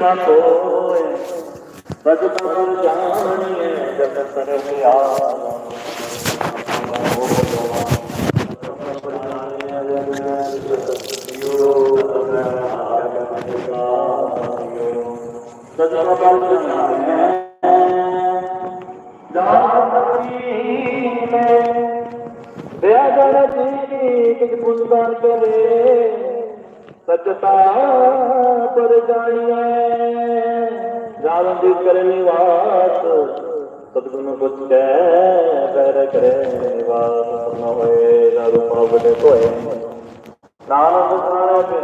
ਐਸਾ ਕੋਏ ਬਜਤ ਪਰ ਜਾਣੀਏ ਜਗਤ ਰਹਿਆ ਸਜਾ ਬਲ ਜਾਣੀਏ ਬਿਆ ਜਨ ਜੀ ਕਿਛ ਪੁੰਦਾਨ ਕਰੇ। ਸਚਤਾ ਪਰ ਜਾਣੀਐ। ਜਾਨ ਦੀ ਕਰੇ ਨਿਵਾਸ ਸਤਿਗੁਰੂ ਪੁੱਛੈ ਬੈਰ ਕਰੇ ਨਿਵਾਸ ਨ ਹੋਏ, ਨਾ ਰੂਪ ਬਟੇ ਕੋਏ ਨਾਨਕ ਸੁਣਾਇਆ ਤੇ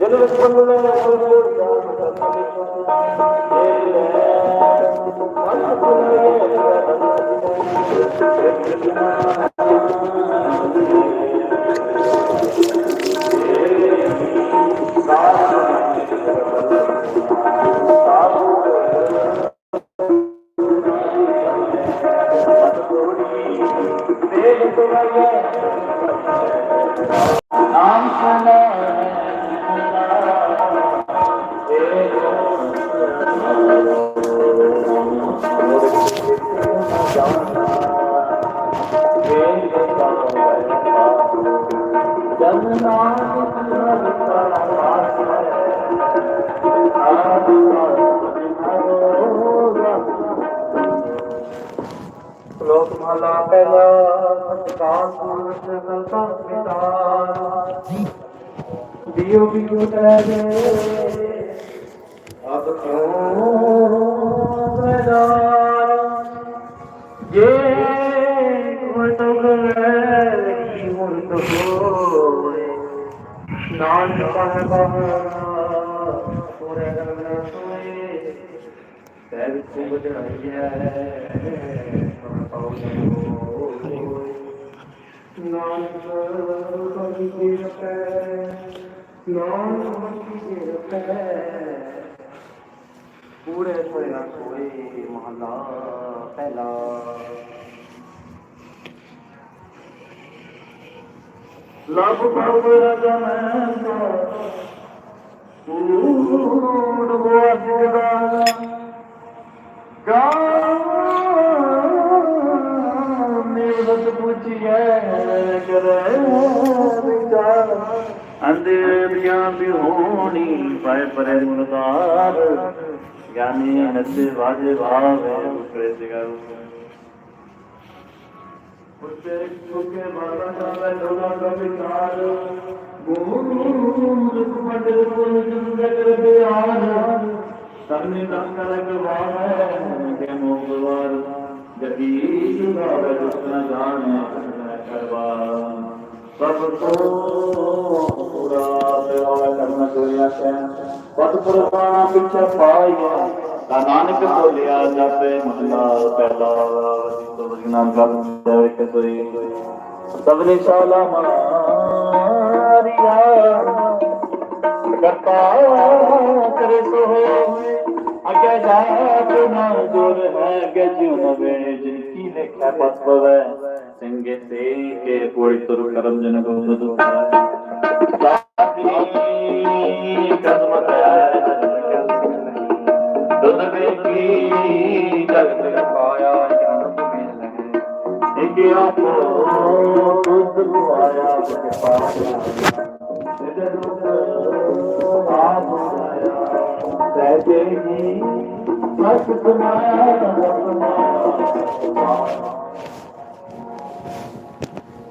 ਜਨ ਵਿੱਚ ਬੰਦਲੇ ਕੋਈ ਕੋਈ ਜਾਨ ਨਾਮ ਮਹਲਾ ਪਹਿਲਾ ਸੂਰਜ ਸੰਤਾਂ ਪਿਤਾ ਦਿਓ ਵੀ ਗੁਟੈ ਦੇ ਅਬ ਕਿਉਂ ਬਣਾ ਜੇ ਕੋਈ ਤੋ ਕੀ ਹੁਣ ਤੋ ਹੋਏ ਨਾਨਕ ਪਾਹ ਪਾਹ ਪੂਰੇ ਸੋਏ ਤੈ ਵਿੱਚ ਬਜਣਾਈ ਹੈ ਨਾਨਕ ਕਰੀ ਕੀ ਰਪੈ ਨਾਨਕ ਕੀ ਰਪੈ ਪੂਰੇ ਸੋਏ ਨਾ ਮਹਲਾ ਪਹਿਲਾ ਲਬ ਭਵ ਰਜਨ ਕੂੜ ਹੋਆ ਜਿਗਦਾ ਨਿਵਤ ਪੁੱਛਿਐ ਕਰੇ ਵਿਚਾਰ। ਅੰਦੇ ਬਿਆਨ ਵੀ ਹੋਣੀ ਪਾਏ ਪਰੇ ਮੁਰਦਾਰ। ਗਿਆਨੀ ਨਸੇ ਵਾਜੇ ਭਾਵੇ ਉਪਰੇ ਸਿਗਾਰੂ। ਉੱਤੇ ਸੁਕੇ ਬਾਲਾ ਜਾਵੇ ਲੋਨਾ ਦਾ ਵਿਚਾਰ। ਗੁਰੂ ਮੁਖ ਮੰਡਲ ਕੋਲ ਜੁਗਤ ਬਿਆਨ। ਸਰਨੇ ਦੰਕਰ ਗਵਾਵੇ ਕੇ ਮੋਗਵਾਰ ਜਗੀ ਸੁਭਾਵੇ ਦੁਸਨਾ ਜਾਣੇ ਕਰਵਾ ਸਭ ਤੋਂ ਪੂਰਾ ਸੇਵਾ ਕਰਨਾ ਜੋਇਆ ਹੈ ਪਤ ਪੁਰਖਾਂ ਪਿੱਛੇ ਪਾਇਆ ਤਾਂ ਨਾਨਕ ਬੋਲਿਆ, ਜਾਪੇ ਮਹਲਾ ਪਹਿਲਾ ਜਿਤੋ ਵਜਨਾਮ ਕਰ ਜਾਵੇ ਕਿ ਸੋਈ ਸਭਨੇ ਸ਼ਾਲਾ ਮਾਰਿਆ। ਕਰਤਾ ਕਰੇ ਸੋ ਹੋਏ ਅਗੇ ਜਾਤ ਨਾ ਦੁਰ ਹੈ ਅਗੇ ਜਿਉ ਨਵੇ ਜਿਨ ਕੀ ਲੇਖਾ ਪਤ ਪਵੈ ਸੰਗੇ ਤੇ ਕੇ ਕੋਈ ਤੁਰ ਕਰਮ ਜਨ ਕੋ ਦੁਖ ਸਾਥੀ ਕਦਮ ਦੁਧ ਵੇਖੀ ਜਗਤ ਪਾਇਆ ਜਨਮ ਮਿਲ ਲਗੇ ਇਕ ਆਪੋ ਦੁਧ ਮਤ ਸਮਾਇਆ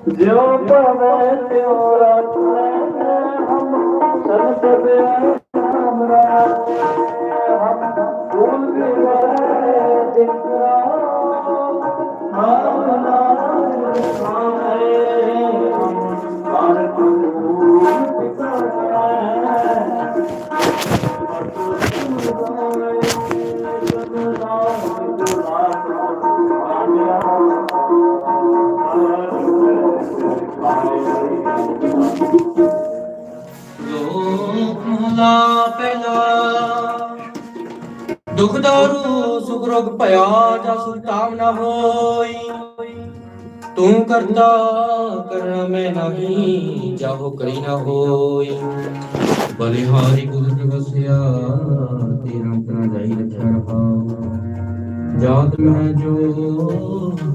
ਜਿਉ ਪਵੇ ਤਿਉ ਮਹਲਾ ਪਹਿਲਾ। ਦੁਖ ਦਾਰੂ ਸੁਖ ਰੋਗ ਭਇਆ ਜਾ ਸੁਤਾਮ ਨਾ ਹੋਈ। ਤੂੰ ਕਰਤਾ ਕਰ ਮੈਂ ਨਹੀਂ, ਜਾਹੋ ਕਰੀ ਨਾ ਹੋਈ। ਬਲਿਹਾਰੀ ਗੁਰੂ ਵਸਿਆ, ਤੇਰਾ ਤਨਾ ਜਾਈ ਰੱਖਿਆ ਰਖਾ ਜਾਤ ਮੈਂ ਜੋ,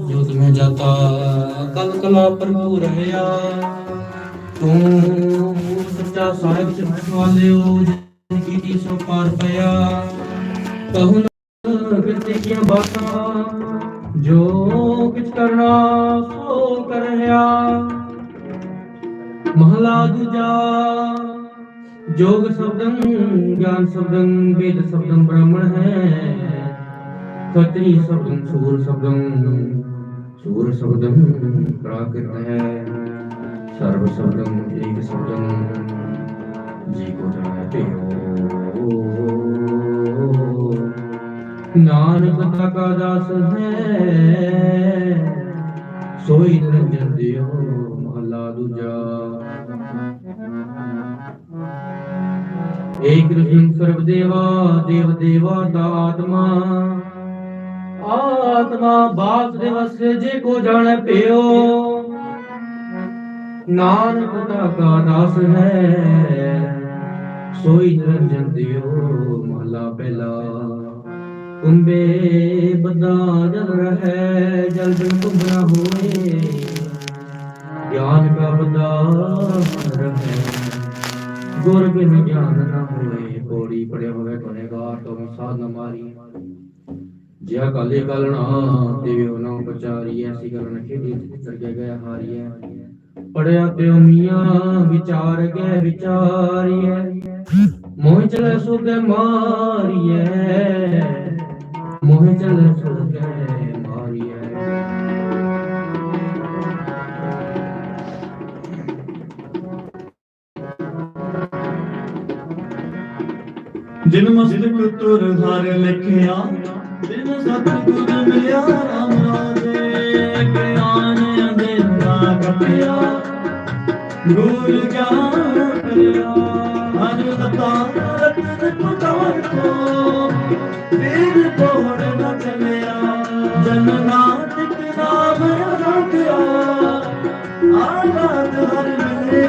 ਜੋਤ ਮੈਂ ਜਾਤਾ ਕਲ ਕਲਾ ਭਰਪੂਰ ਰਹਾ। ਤੂੰ ਸੱਚਾ ਸਾਹਿਬ ਚਿਤ ਵਾਲਿਓ ਕੀਤੀ ਸੋ ਪਾਰ ਪਿਆ ਕਹੂ ਨਾ ਕਿਤੇ ਕੀਆਂ ਬਾਤਾਂ ਜੋ ਕਿਛ ਕਰਨਾ ਸੋ ਕਰ ਰਿਹਾ ਮਹਲਾ ਦੂਜਾ ਜੋਗ ਸ਼ਬਦੰ ਗਿਆਨ ਸ਼ਬਦੰ ਵੇਦ ਸ਼ਬਦੰ ਬ੍ਰਾਹਮਣ ਹੈ ਖਤਰੀ ਸ਼ਬਦੰ ਸੂਰ ਸ਼ਬਦੰ ਸੂਰ ਸ਼ਬਦੰ ਪ੍ਰਾਕ੍ਰਿਤ ਹੈ ਸਰਬ ਸ਼ਬਦੰ ਏਕ ਸ਼ਬਦੰ ਜੀ ਕੋ ਜਾਣੈ ਪਿਓ ਨਾਨਕ ਤਾ ਦਾਸ ਹੈ, ਸੋਈ ਨਿਰੰਜਨ ਦਿਓ ਮਹਲਾ ਦੂਜਾ। ਏਕ ਕ੍ਰਿਸ਼ਨ ਸਰਬ ਦੇਵਾ, ਦੇਵ ਦੇਵਾ ਦਾ ਆਤਮਾ। ਆਤਮਾ ਬਾਸ ਦੇ ਵਸੇ, ਜੇ ਕੋ ਜਾਣੈ ਪਿਓ ਨਾਨਕ ਤਾ ਦਾਸ ਹੈ। ਸੋਈ ਨਿਰੰਜਨ ਦਿਓ ਮਹਲਾ ਪਹਿਲਾ। ਕੁੰਬੇ ਬਦਾ ਜਲ ਰਹੈ, ਜਲ ਬਿਨ ਕੁੰਭ ਹੋਏ। ਗਿਆਨ ਕਾ ਬਦਾ ਮਨ ਗੁਰ ਬਿਨ ਗਿਆਨ ਨਾ ਹੋਏ। ਪੌੜੀ ਪੜਿਆ ਹੋਵੇ ਗੁਨੇਗਾਰ ਤੋਂ ਸਾਧ ਨ ਮਾਰੀ। ਜਿਆ ਕਾਲੇ ਕਲਣਾ ਦੇਵਿਓ ਨਾ ਉਪਚਾਰੀ ਐਸੀ ਗੱਲ ਖੇਡੀ ਚਿਤਰ ਕੇ ਗਿਆ ਹਾਰੀਐ ਪੜਿਆ ਤੇ ਮੀਆਂ ਵਿਚਾਰ ਗਏ ਵਿਚਾਰੀਐ। ਮੋਹ ਚਲੇ ਸੋ ਕੇ ਮਾਰੀਐ। ਮੋਹ ਚਲੇ ਸੋ ਕੇ ਮਾਰੀਐ। ਜਿਨ ਮਸਤਕ ਤੁਰ ਹਰ ਲਿਖਿਆ, ਜਿਨ ਸਤਿਗੁਰ ਮਿਲਿਆ, ਰਾਮ ਰਾਜੇ ਗਿਆਨ ਅੰਧੇਰਾ ਕਪਿਆ ਗੁਰ ਗਿਆਨ ਕਰਿਆ ਹਰ ਲਤਾ ਰਤਨ ਪੁਕਾਰ ਕੋ ਵੀਰ ਤੋੜ ਨ ਚਲਿਆ। ਜਨ ਨਾਨਕ ਨਾਮ ਰੱਖਿਆ। ਆਨੰਦ ਹਰ ਮਿਲੇ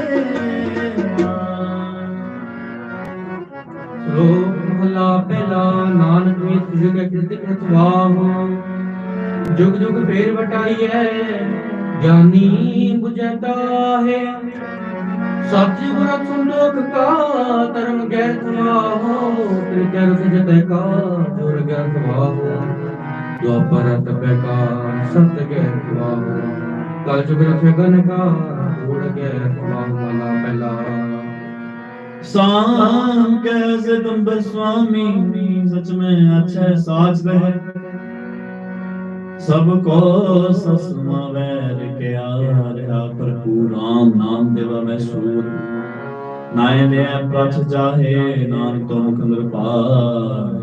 ਲੋਕ ਮਹਲਾ ਪਹਿਲਾ ਨਾਨਕ ਵਿੱਚ ਜੁਗ ਕਿਰਤ ਕਥਵਾਹੁ جگ جگ پھر بٹائیے جانی بجتا ہے سچ برت سندوک کا ترم گیر تما ہو تر گیر سے جتے کا جور گیر تما ہو دو پرت پہ کا ست گیر تما ہو کل چکرت گن کا جور گیر تما ہو ملا پہلا سام کے زدم بسوامی سچ میں اچھے ساچ رہے ਸਭ ਕੋ ਸਸਮਾ ਵੈਰ ਕਿਆ ਰਹਾ ਪ੍ਰਭੂ ਰਾਮ ਨਾਮ ਦੇਵਾ ਮੈਂ ਸੂਰ। ਨਾਏ ਲੈ ਪ੍ਰਥ ਜਾਹੇ ਨਾਮ ਤੋਂ ਕੰਦਰ ਪਾਏ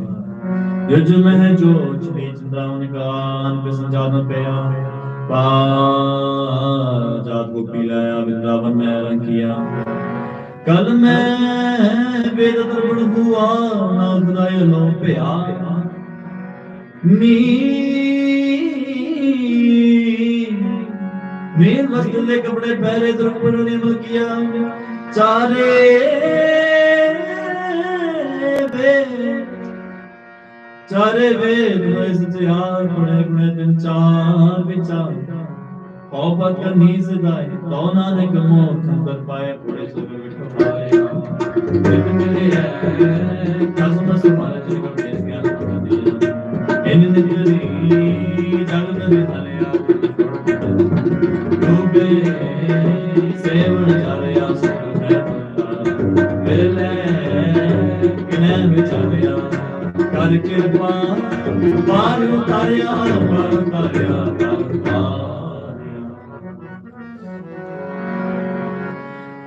ਯੁਜ ਮਹਿ ਜੋ ਚਲੀ ਚੰਦਾ ਉਨਕਾਨ ਬਿਸੰਜਾਨ ਪਿਆ ਪਾ ਜਾਤ ਗੋਪੀ ਲਾਇਆ ਬਿੰਦਾਵਨ ਮੈਂ ਰੰਗਿਆ। ਕਲ ਮੈਂ ਵੇਦ ਤਰਵਣ ਹੁਆ ਨਾ ਗੁਨਾਇ ਲੋ ਪਿਆ। ਨੀ ਮੀ ਮੇਰ ਵਸਤ ਦੇ ਕਪੜੇ ਪਹਿਰੇ ਦਰਪਣ ਨੇ ਮਲ ਕੀਆ ਚਾਰੇ ਵੇ ਚਾਰੇ ਵੇਦ ਮੈਂ ਸਚਿਆਰ ਪੜੇ ਪੜੇ ਤਿੰਨ ਚਾਰ ਵਿਚਾਰ ਪਉਪਤ ਕਰਨੀ ਸਦਾਈ ਤਉ ਨਾਨਕ ਮੋਖ ਕਰ ਪਾਏ ਪੁਰੇ ਸੁਰ ਵਿਠਾਇਆ ਜਿਤ ਮਿਲਿਆ ਕਸਮ ਸਮਾਲ ਜੀ ਕੋ ਦੇਸ ਗਿਆਨ ਕਰਦੀ ਇਨ ਨਿਜਰੀ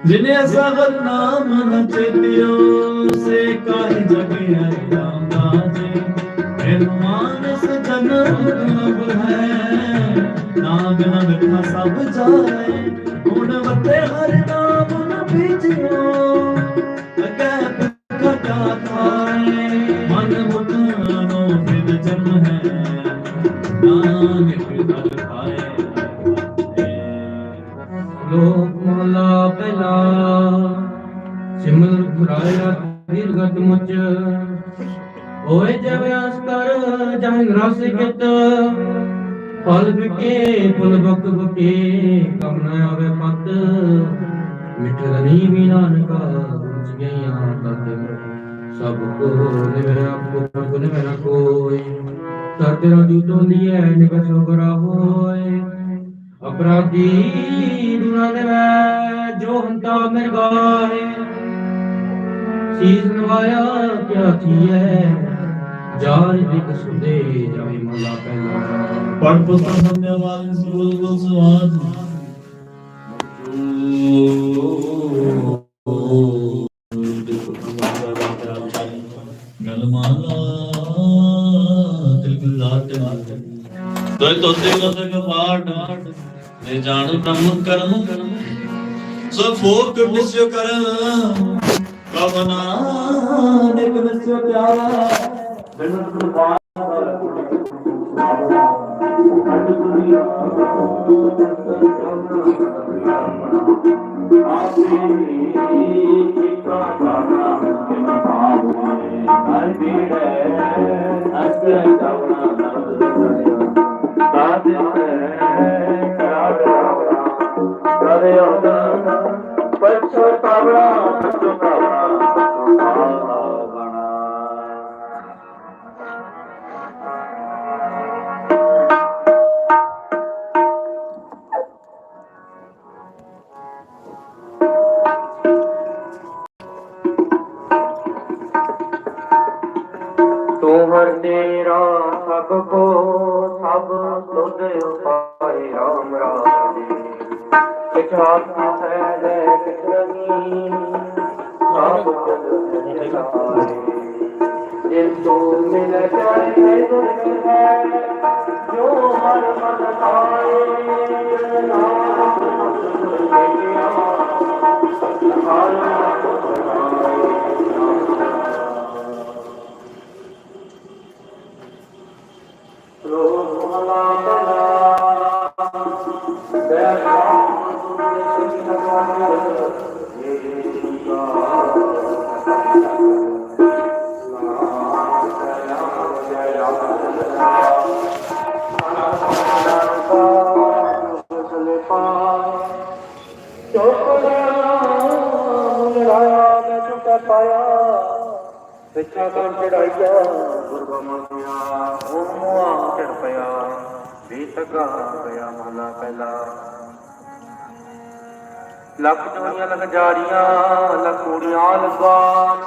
ਜਿਨੇ ਸਗਲ ਨਾਮ ਨ ਚੇਤਿਓ, ਸੇ ਕਾਹ ਜਗਿਆ ਨਾਮ ਦਾਜੇ ਇਹ ਮਾਨਸ ਜਨਮ ਰਬ ਹੈ। ਨਾਮ ਨ ਵਿਖਾ ਸਭ ਜਾਏ। ਗੁਣ ਵਤੇ ਹਰ ਨਾਮ ਨ ਬੀਜਿਓ ਅਗੈ ਘਟਾ ਖਾਏ। ਮਨ ਮੁਤਾਨੋ ਬਿਦ ਜਨਮ ਹੈ। ਨਾਨਕ ਹਰ ਪਾਏ ਲੋਕ ਮਹਲਾ ਪਹਿਲਾ, ਸਿਮਰ ਪੁਰਾਇਆ ਦੀਰਗਤ ਮੁਚ। ਹੋਏ ਜਬ ਆਸ ਕਰ ਜਾਇ ਰਸ ਕਿਤ। ਫਲ ਵਿਕੇ, ਫੁਲ ਬਕ ਬਕੇ, ਕਮ ਨ ਆਵੇ ਪਤ। ਮਿਟਰਨੀ ਵੀ ਨਾਨਕਾ ਰੁਚ ਗਈਆਂ ਤਤ ਸਭ ਕੋ ਨਿਵੈ ਆਪੋ ਪ੍ਰਭ ਨਿਵੈ ਕੋਈ। ਤਰਤੇ ਨ ਜੂਤੋ ਲੀਏ ਨਿਵੈ ਸੋ ਕਰਾ ਹੋਏ। ਅਪਰਾਧੀ ਦੁਨਾ ਨਿਵੈ ਜੋ ਹੰਤਾ ਮਿਰਗਾਏ ਸੀਸ ਨਵਾਇਆ ਕਿਆ ਥੀਐ ਜਾਰ ਦਿਕ ਸੁਦੇ ਜਾਵੇ ਮਲਾ ਪਹਿਲਾ। ਪੜ ਪੁਸਤਕ ਸੰਧਿਆਵਾਨ ਸਰੂਲ ਗੁਲ ਸਵਾਦ ਗਲਮਾਲਾ ਤਿਲਕ ਤੋਇ ਤੋਤੇ ਕਤ ਕਪਾਟ ਨੇ ਜਾਣ ਬ੍ਰਹਮ ਕਰਮ ਸੋ ਫੋਕ ਨਿਸਿਓ ਕਰ ਕਵਨਾ ਨਿਕ ਨਿਸਿਓ ਪਿਆਰਾ। ਬਿਨ ਪ੍ਰਭਾ ਪਛਤਾਵਾ ਪਿੱਛਾ ਕੰਨ ਚੜਾਈਆ। ਗੁਰਬਮਾ ਪਿਆ ਉਹ ਮੁਆ ਚੜ ਪਿਆ। ਵੀ ਤਗਾ ਗਿਆ ਮਹਲਾ ਪਹਿਲਾ। ਲੱਖ ਚੋਰੀਆਂ ਲੱਖ ਜਾਰੀਆਂ ਲੱਖ ਕੁੜੀਆਂ ਲਗਾਨ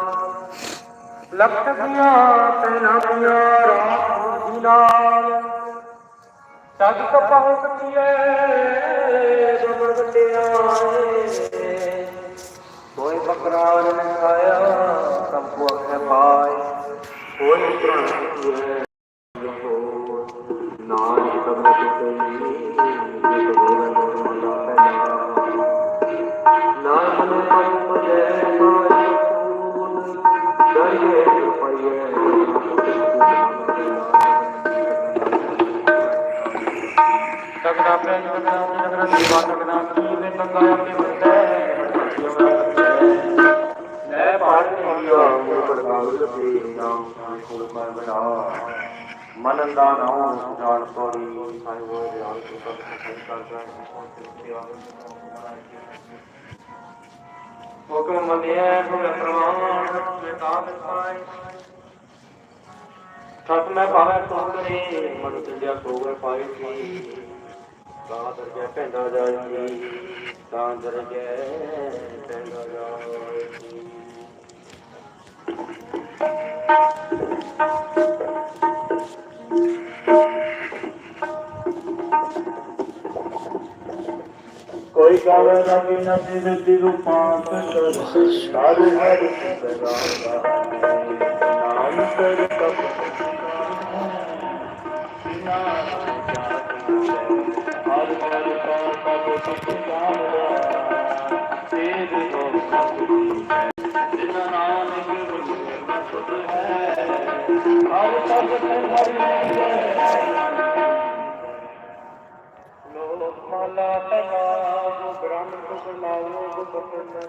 ਲੱਖ ਟਕੀਆਂ ਤੈਨਾਂ ਦੀਆਂ ਰਾਤ ਦੀ ਨਾਲ। ਕਪਾਹ ਕੱਟੀਏ ਗਮਰ ਗੱਟਿਆ ਕੋਈ ਬਕਰਾਰ ਨ ਖਾਇਆ ਸਭ ਕੋ ਅਖੇ ਪਾਏ ਕੋਈ ਪ੍ਰਾਣ ਹੈ ਨਾਨਕ ਤਬ ਮਨ ਦਾ ਨਾਮ ਜਾਣ ਪੜੀ ਸਾਈ ਹੋਏ ਰਿਆਲ ਤੋਂ ਤੱਕ ਸਹੀ ਕਰਦਾ ਹੁਕਮ ਮੰਨਿਆ ਹੋਵੇ ਪ੍ਰਮਾਣ ਤੇ ਪਾਏ ਠੱਕ ਮੈਂ ਭਾਵੇਂ ਸੁੰਦਰੀ ਮਨ ਚੰਦਿਆ ਸੋਗਰ ਪਾਈ ਸੀ ਤਾਂ ਦਰਜੇ ਪੈਂਦਾ ਜਾਈ ਤਾਂ ਦਰਜੇ ਪੈਂਦਾ ਜਾਈ ਸੀ ਕੋਈ ਕਾਵੇ ਨਾ ਕਿ ਨਸੀਬ ਦੀ ਰੂਪਾਂ ਕਰ ਸਾਧੂ ਹਰ ਸਦਾ ਨਾਮ ਕਰ ਕਪ ਹਰ ਹਰ ਕਾ ਕਪ ਸਤ ਜਾਣਦਾ ਤੇਰੇ ਤੋਂ ਜਿਨਾ ਨਾਨਕ ਗੁਰੂ ਹੈ ਹਰ ਤਬ ਤੇ ਹਰੀ ਮਾਲਾ ਤਨਾ ਬ੍ਰਹਮ ਸੁਖ ਨਾਉ ਗੁਪਤ ਨ